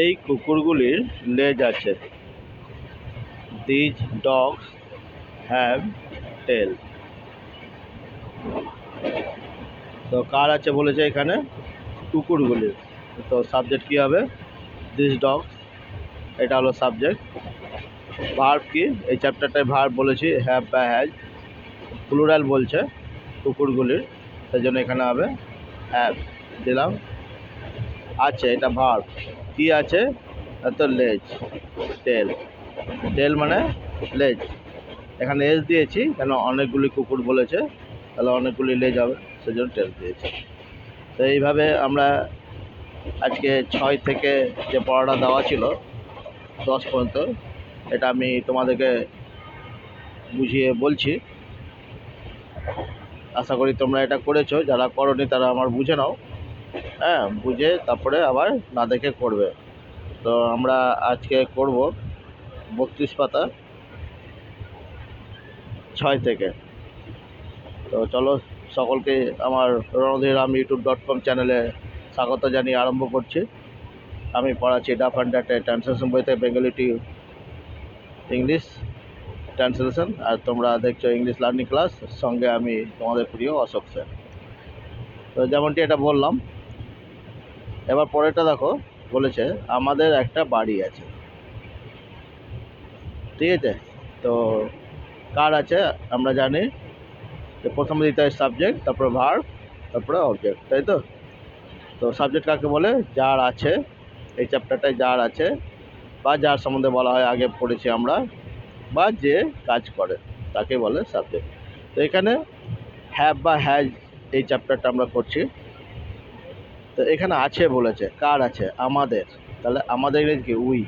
এই কুকুরগুলির লেজ আছে। দিজ ডগস হ্যাভ টেল তো কার আছে বলেছে এখানে? কুকুরগুলির। তো সাবজেক্ট কী হবে? দিস ডগস এটা হলো সাবজেক্ট ভার্ব কি? এই চ্যাপ্টারটায় ভার্ব বলেছি হ্যাভ বা হ্যাজ প্লুরাল বলছে কুকুরগুলির সেই জন্য এখানে হবে হ্যাভ দিলাম। আছে, এটা ভার্ব কি আছে? তো লেজ টেল টেল মানে লেজ। এখানে এজ দিয়েছি, কেন অনেকগুলি কুকুর বলেছে, তাহলে অনেকগুলি লেজ হবে, সেজন্য টেল দিয়েছি। তো এইভাবে আমরা আজকে ছয় থেকে যে পড়াটা দেওয়া ছিল, দশ পর্যন্ত, এটা আমি তোমাদেরকে বুঝিয়ে বলছি। আশা করি তোমরা এটা করেছ, যারা করনি তারা আমার বুঝে নাও। হ্যাঁ বুঝে তারপরে আবার না দেখে করবে। তো আমরা আজকে করব বত্রিশ পাতা ছয় থেকে। তো চলো সকলকে আমার রণধীরাম ইউটিউব ডট কম চ্যানেলে স্বাগত জানিয়ে আরম্ভ করছি। আমি পড়াচ্ছি ডাফ অ্যান্ড ডাটে ট্রান্সলেশন বইতে বেঙ্গলি টু ইংলিশ ট্রান্সলেশন আর তোমরা দেখছ ইংলিশ লার্নিং ক্লাস সঙ্গে আমি তোমাদের প্রিয় অশোক স্যার তো যেমনটি এটা বললাম এবার পরেরটা দেখো, বলেছে আমাদের একটা বাড়ি আছে। ঠিক আছে? তো কার আছে আমরা জানি। যে প্রথমে দিতে হয় সাবজেক্ট তারপরে ভার্ব তারপরে অবজেক্ট তাই তো? তো সাবজেক্ট কাকে বলে? যার আছে, এই চ্যাপ্টারটায় যার আছে, বা যার সম্বন্ধে বলা হয়, আগে পড়েছি আমরা, বা যে কাজ করে, তাকে বলে সাবজেক্ট তো এখানে হ্যাভ বা হ্যাজ এই চ্যাপ্টারটা আমরা করছি। তো এখানে আছে বলেছে, কার আছে? আমাদের। তাহলে আমাদের ইংরেজি কি? উই।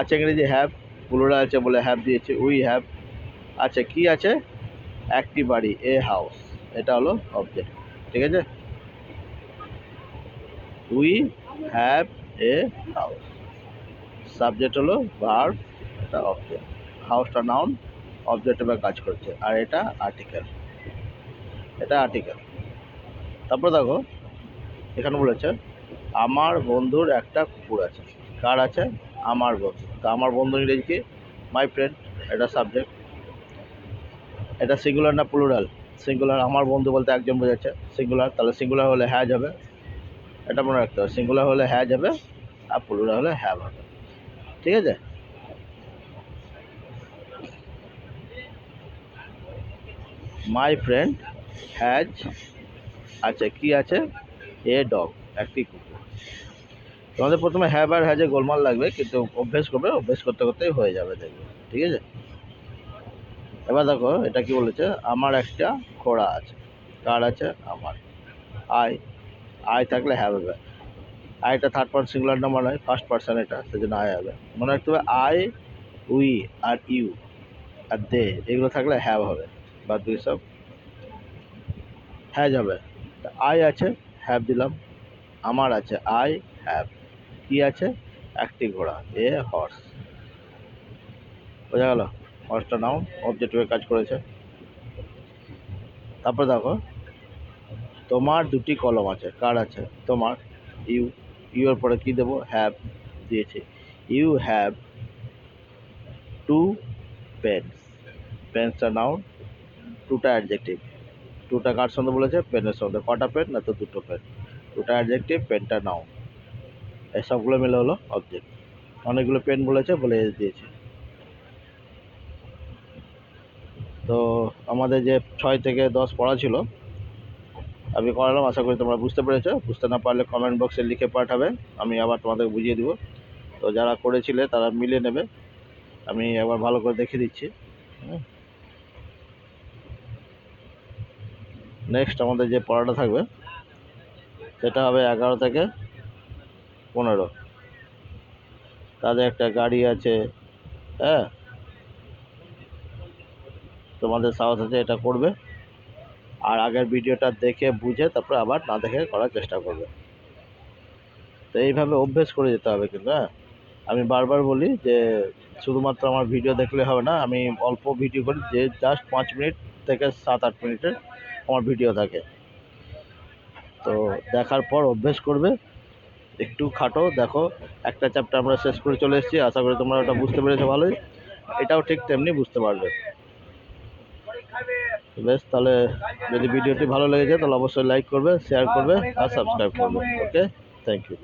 আছে ইংরেজি হ্যাভ পুরোটা আছে বলে হ্যাভ দিয়েছে, উই হ্যাভ আচ্ছা কি আছে? একটি বাড়ি এ হাউস এটা হলো অবজেক্ট ঠিক আছে? We have a house subject হলো ভার্ব এটা অবজেক্ট হাউসটা নাউন অবজেক্ট এবার কাজ করছে। আর এটা আর্টিকেল এটা আর্টিকেল তারপর দেখো এখানে বলেছে আমার বন্ধুর একটা কুকুর আছে। কার আছে? আমার বন্ধু। তা আমার বন্ধু ইংরেজি কি? মাই ফ্রেন্ড এটা সাবজেক্ট এটা সিঙ্গুলার না প্লুরাল সিঙ্গুলার আমার বন্ধু বলতে একজন বোঝাচ্ছে। সিঙ্গুলার তাহলে সিঙ্গুলার হলে হ্যাজ যাবে। এটা মনে রাখতে হবে। সিঙ্গুলার হলে হ্যাঁ যাবে আর প্লুরাল হলে হ্যাভ হবে ঠিক আছে? মাই ফ্রেন্ড হ্যাজ আচ্ছা কি আছে? এ ডগ, একটি কুকুর। তোমাদের প্রথমে হ্যাভ আর হ্যাজে গোলমাল লাগবে, কিন্তু অভ্যেস করবে, অভ্যেস করতে করতেই হয়ে যাবে দেখবে, ঠিক আছে? এবার দেখো, এটা কি বলেছে? আমার একটা ঘোড়া আছে কার আছে আমার। আই আই থাকলে হ্যাভ হবে। আইটা থার্ড পার্সন সিঙ্গুলার নাম্বার নয় ফার্স্ট পার্সন এটা, সেজন্য আই হবে। মনে রাখতে হবে I we are you are they, এগুলো থাকলে হ্যাভ হবে। বাদ দুই সব হ্যাজ হবে আই আছে হ্যাভ দিলাম। আমার আছে আই হ্যাভ কি আছে? একটি ঘোড়া, এ হর্স বোঝা গেল? হর্সটা নাও অবজেক্টিভে কাজ করেছে। তারপর দেখো, তোমার দুটি কলম আছে। কার আছে? তোমার। ইউ ইউ এর পরে কি দেবো? হ্যাভ দিয়েছে। ইউ হ্যাভ টু পেন্স পেন্সটা নাউন টুটা অ্যাডজেক্টিভ টুটা কার সঙ্গে বলেছে পেনের সঙ্গে কটা পেন না তো দুটো পেন টুটা অ্যাডজেক্টিভ পেনটা নাও এই সবগুলো মিলে হলো অবজেক্ট অনেকগুলো পেন বলেছে বলে এস দিয়েছে। তো আমাদের যে ছয় থেকে দশ পড়া ছিল, আমি করালাম, আশা করি তোমরা বুঝতে পেরেছ। বুঝতে না পারলে কমেন্ট বক্সে লিখে পাঠাবে, আমি আবার তোমাদের বুঝিয়ে দিব। তো যারা করেছিলে তারা মিলে নেবে। আমি একবার ভালো করে দেখে দিচ্ছি। নেক্সট আমাদের যে পড়াটা থাকবে, সেটা হবে এগারো থেকে পনেরো। তাদের একটা গাড়ি আছে হ্যাঁ? তোমাদের সাহস আছে এটা করবে, আর আগের ভিডিওটা দেখে বুঝে তারপরে আবার না দেখে করার চেষ্টা করবে। তো এইভাবে অভ্যেস করে যেতে হবে কিন্তু হ্যাঁ? আমি বারবার বলি যে শুধুমাত্র আমার ভিডিও দেখলে হবে না, আমি অল্প ভিডিও করি যে জাস্ট পাঁচ মিনিট থেকে সাত আট মিনিটের আমার ভিডিও থাকে। তো দেখার পর অভ্যেস করবে। একটু খাটো, দেখো, একটা চ্যাপ্টার আমরা শেষ করে চলে এসেছি। আশা করি তোমরা ওটা বুঝতে পেরেছ ভালোই। এটাও ঠিক তেমনি বুঝতে পারবে। বেশ, তাহলে যদি ভিডিওটি ভালো লেগেছে তাহলে অবশ্যই লাইক করবে শেয়ার করবে, আর সাবস্ক্রাইব করবে। Okay thank you.